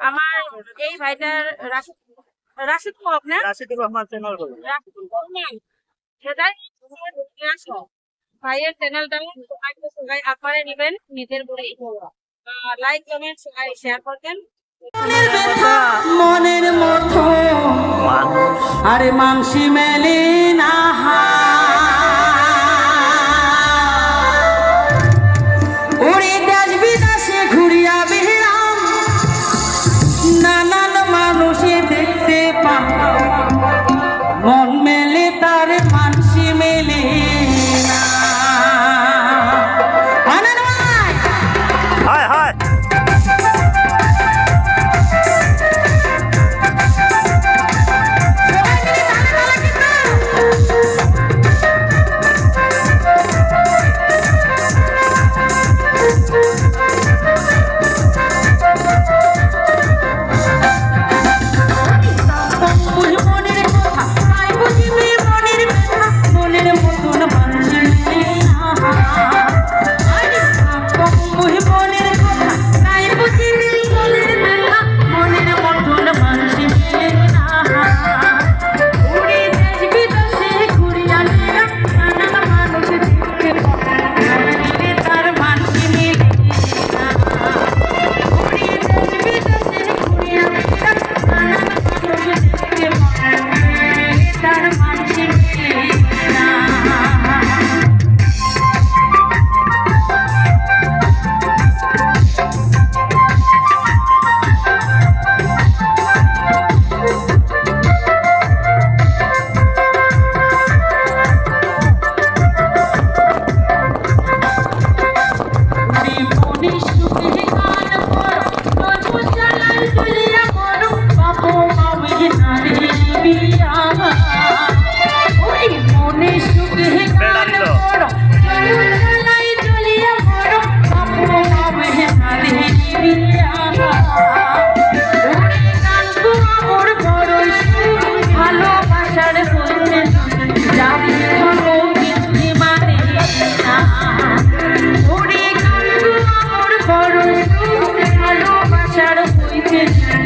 আমার এই ভাইটার রাশিদ আপনার? রাশিদুর রহমান চ্যানেল ভাইয়ের চ্যানেলটা সবাইকে সবাই নেবেন নিজের বলে লাইক কমেন্ট সবাই শেয়ার করবেন। মনের মতো মানুষ। আরে মাংসি মেলে না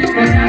Thank you.